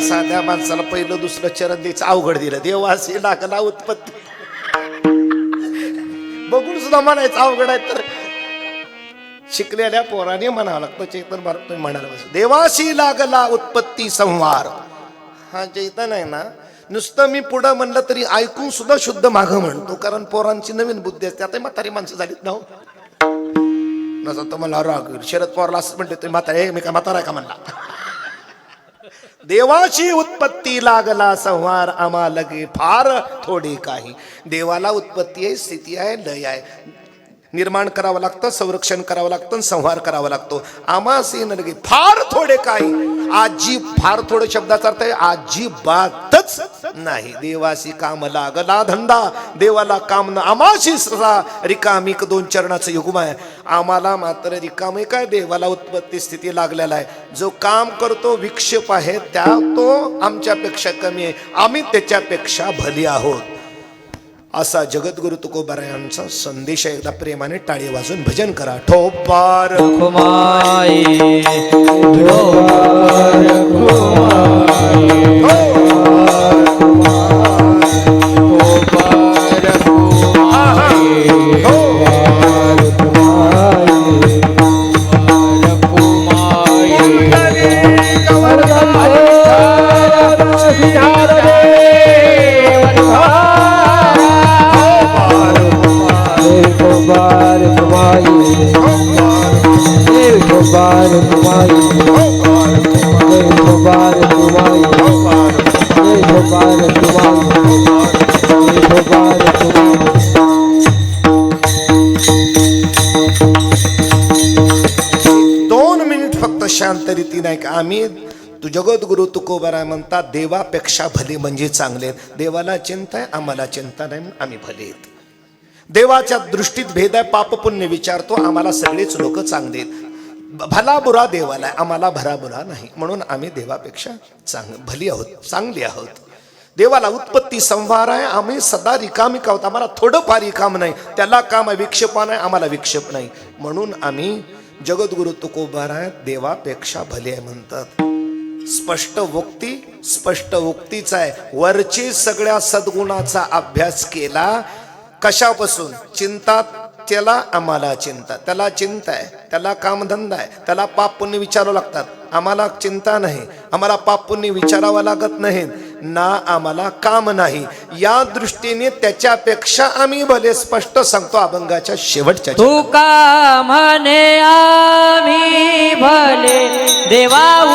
काय साध्या माणसाला पहिलं दुसरं चरण द्यायचं अवघड दिलं. देवासी लागला उत्पत्ती. बघून सुद्धा म्हणायचं अवघड आहे तर. शिकलेल्या पोराने म्हणावं लागतं चैतन भारत तुम्ही म्हणायला पाहिजे देवाशी लागला उत्पत्ती संहार. हा चैतन आहे ना नुसतं मी पुढं म्हणलं तरी ऐकून सुद्धा शुद्ध मागं म्हणतो कारण पोरांची नवीन बुद्धी असते. आता म्हातारी माणसं झालीत ना हो. नसा नसं तर मला राग शरद पवारला असं म्हणते तुम्ही म्हातारे मी काय म्हातारा आहे का? म्हणला. देवाची उत्पत्ती लागला संहार आम्हा लगे फार थोडी काही. देवाला उत्पत्ती आहे स्थिती आहे लय आहे. निर्माण करावं लागतं संरक्षण करावं लागतं संहार करावा लागतो. आमासे न लगे फार थोडे काही. आजी फार थोडं शब्दाचा अर्थ आहे अजिबातच नाही. देवासी काम लागला धंदा देवाला काम न आमाशी सदा रिकामिक दोन चरणाचं युगम आहे. आम्हाला मात्र रिकामी काय? देवाला उत्पत्ती स्थिती लागलेला आहे. जो काम करतो विक्षेप आहे त्या तो आमच्यापेक्षा कमी आहे. आम्ही त्याच्यापेक्षा भली आहोत. असा जगद्गुरु तुकोबारायांचा संदेश. एकदा प्रेमाने टाळी वाजून भजन करा ठोपार कुमाई दोन मिनिट फक्त शांत रीतीने का आम्ही तू जगद्गुरु तुकोबाराय म्हणतात देवापेक्षा भले म्हणजे चांगले आहेत. देवाला चिंता आहे आम्हाला चिंता नाही आम्ही भले आहेत. देवाच्या दृष्टीत भेद आहे पाप पुण्य विचारतो आम्हाला सगळेच लोक चांगले आहेत. भला बुरा देवाला आहे आम्हाला भरा बुरा नाही म्हणून आम्ही देवापेक्षा चांग भली आहोत चांगली आहोत. देवाला उत्पत्ती संहार आहे आम्ही सदा रिकामी आहोत आम्हाला थोडंफार रिकाम नाही. त्याला काम आहे विक्षेपा नाही आम्हाला विक्षेप नाही. म्हणून आम्ही जगद्गुरु तुकोबार आहे देवापेक्षा भले आहे म्हणतात. स्पष्ट वक्ती स्पष्ट उक्तीच आहे. वरची सगळ्या सद्गुणाचा अभ्यास केला कशापासून? चिंता त्याला आम्हाला चिंता. त्याला चिंता आहे त्याला कामधंदा आहे त्याला पाप पुण्य विचारावं लागतात. आम्हाला चिंता नाही. आम्हाला पाप पुण्य विचारावं लागत नाही. ना आम्हाला काम नाही. या दृष्टीने त्याच्यापेक्षा आम्ही भले स्पष्ट सांगतो अभंगाच्या शेवटच्या तू का म्हणे आम्ही भले देवा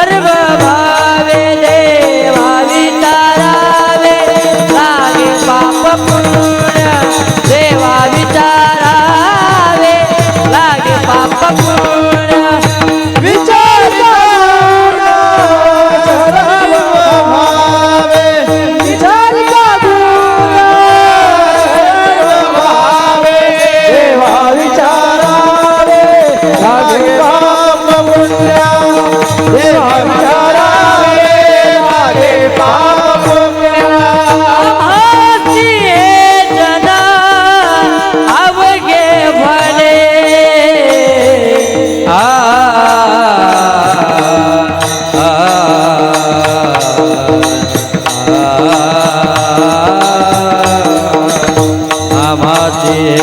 सर्व भावे આજે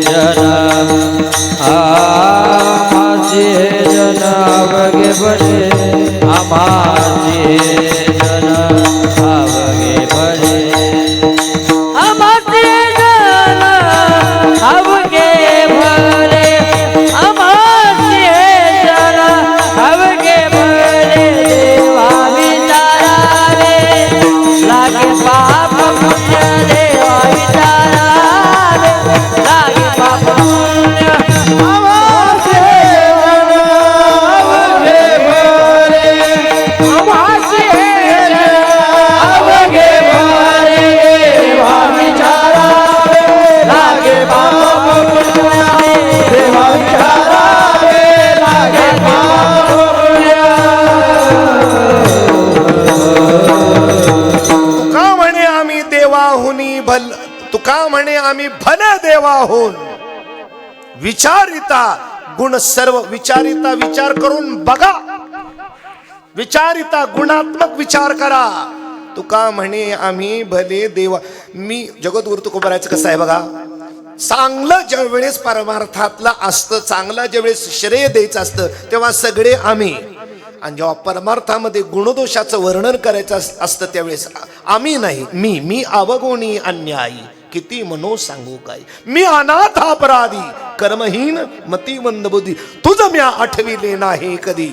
જરા આજે જરા વગે બને અમાજે आम्ही देवा देवाहून विचारिता गुण सर्व विचारिता विचार करून बघा. विचारिता गुणात्मक विचार करा. तुका म्हणे आम्ही भले देवा मी जगद्गुरु तुकोबरायचं कसं आहे बघा? चांगलं ज्या वेळेस परमार्थातलं असतं चांगलं ज्यावेळेस श्रेय द्यायचं असतं तेव्हा सगळे आम्ही. आणि जेव्हा परमार्थामध्ये गुणदोषाचं वर्णन करायचं अस- असतं त्यावेळेस आम्ही नाही. मी मी अवगुणी अन्यायी. किती मनो सांगू काय. मी अनाथ अपराधी कर्महीन मती मंद बुद्धी. तुझं म्या आठविले नाही कधी.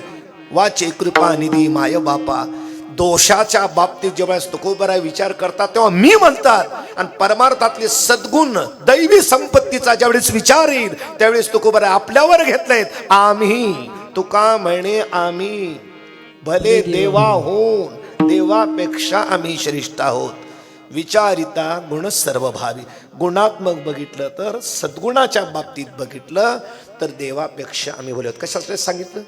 वाचे कृपा निधी माय बापा. दोषाच्या बाबतीत जेव्हा तुकोबरा विचार करतात तेव्हा मी म्हणतात आणि परमार्थातले सद्गुण दैवी संपत्तीचा ज्यावेळेस विचार येईल त्यावेळेस तुकोबरा आपल्यावर घेतलेत. आम्ही तुका म्हणे आम्ही. भले देवा होऊन देवापेक्षा आम्ही श्रेष्ठ आहोत. विचारिता गुण सर्वभावी. गुणात्मक बघितलं तर सद्गुणाच्या बाबतीत बघितलं तर देवापेक्षा आम्ही भले आहोत. कशासाठी सांगितलं?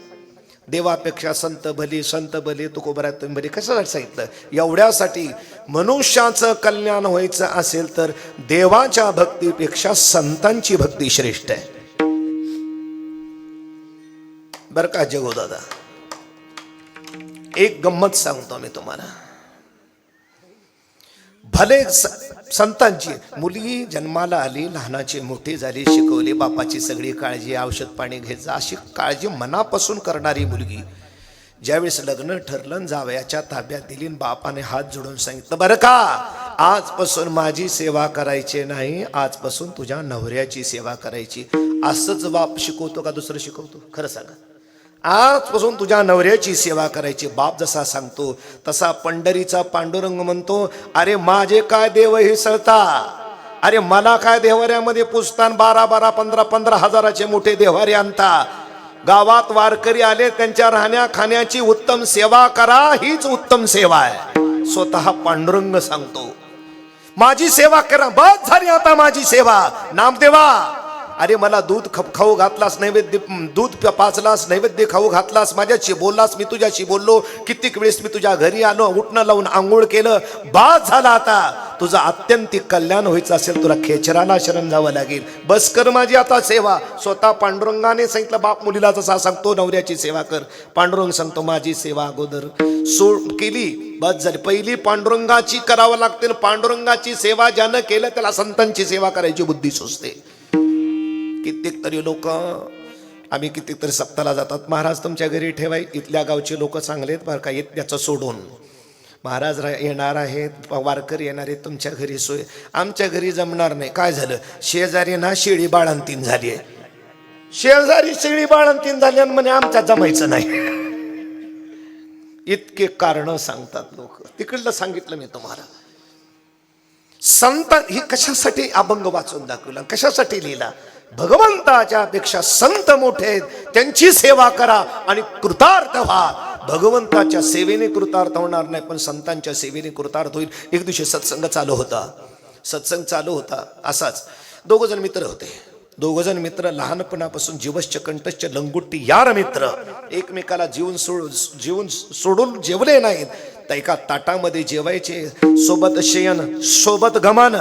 देवापेक्षा संत भले संत भले तुकोबरात तुम्ही भले. कशासाठी सांगितलं? एवढ्यासाठी मनुष्याचं कल्याण व्हायचं असेल तर देवाच्या भक्तीपेक्षा संतांची भक्ती श्रेष्ठ आहे. बर का जगो दादा एक गंमत सांगतो मी तुम्हाला. अनेक संतांची. मुलगी जन्माला आली लहानाची मोठी झाली शिकवली बापाची सगळी काळजी औषध पाणी घ्यायचं अशी काळजी मनापासून करणारी मुलगी. ज्यावेळेस लग्न ठरलं जावयाच्या ताब्यात दिली बापाने हात जोडून सांगितलं बरं का आजपासून माझी सेवा करायची नाही आजपासून तुझ्या नवऱ्याची सेवा करायची. असंच बाप शिकवतो का दुसरं शिकवतो? खरं सांगा. आजपासून तुझ्या नवऱ्याची सेवा करायची. बाप जसा सांगतो तसा पंढरीचा पांडुरंग म्हणतो अरे माझे काय देव हे सळता? अरे मला काय देवाऱ्यामध्ये पुसतान बारा बारा पंधरा पंधरा हजाराचे मोठे देवारे आणता? गावात वारकरी आले त्यांच्या राहण्या खाण्याची उत्तम सेवा करा हीच उत्तम सेवा आहे. स्वतः पांडुरंग सांगतो माझी सेवा करा बस झाली आता माझी सेवा. नामदेवा अरे मला दूध ख- खाऊ घातलास नैवेद्य दूध प- पाचलास नैवेद्य खाऊ घातलास माझ्याशी बोललास मी तुझ्याशी बोललो कित्येक वेळेस मी तुझ्या घरी आलो उठणं लावून आंघोळ केलं बास झाला आता. तुझं अत्यंतिक कल्याण व्हायचं असेल तुला खेचराला शरण जावं लागेल. बस कर माझी आता सेवा. स्वतः पांडुरंगाने सांगितलं बाप मुलीला जसा सांगतो नवऱ्याची सेवा कर. पांडुरंग सांगतो माझी सेवा अगोदर सो केली. बस झाली. पहिली पांडुरंगाची करावं लागते पांडुरंगाची सेवा ज्यानं केलं त्याला संतांची सेवा करायची बुद्धी सुचते. कित्येक तरी लोक आम्ही कित्येक तरी सप्ताला जातात. महाराज तुमच्या घरी ठेवाय इथल्या गावचे लोक चांगले आहेत बरं का त्याचं सोडून. महाराज येणार आहेत वारकरी येणार आहेत तुमच्या घरी सोय आमच्या घरी जमणार नाही. काय झालं? शेजारी ना शेळी बाळंतीन झाली आहे शेजारी शेळी बाळंतीन झाली म्हणे आमच्या जमायचं नाही. इतके कारण सांगतात लोक. तिकडलं सांगितलं मी तुम्हाला. संत ही कशासाठी अभंग वाचून दाखवला? कशासाठी लिहिला? भगवंताच्या पेक्षा संत मोठे आहेत. त्यांची सेवा करा आणि कृतार्थ व्हा. भगवंताच्या सेवेने कृतार्थ होणार नाही पण संतांच्या सेवेने कृतार्थ होईल. एक दिवशी सत्संग चालू होता. सत्संग चालू होता. असाच. दोघ जण मित्र होते. दोघ जण मित्र लहानपणापासून जीवश्च कंठश्च लंगुट्टी यार मित्र. एकमेकाला जीवन सोड जीवन सोडून जेवले नाहीत. तर एका ताटामध्ये जेवायचे सोबत शयन सोबत गमान.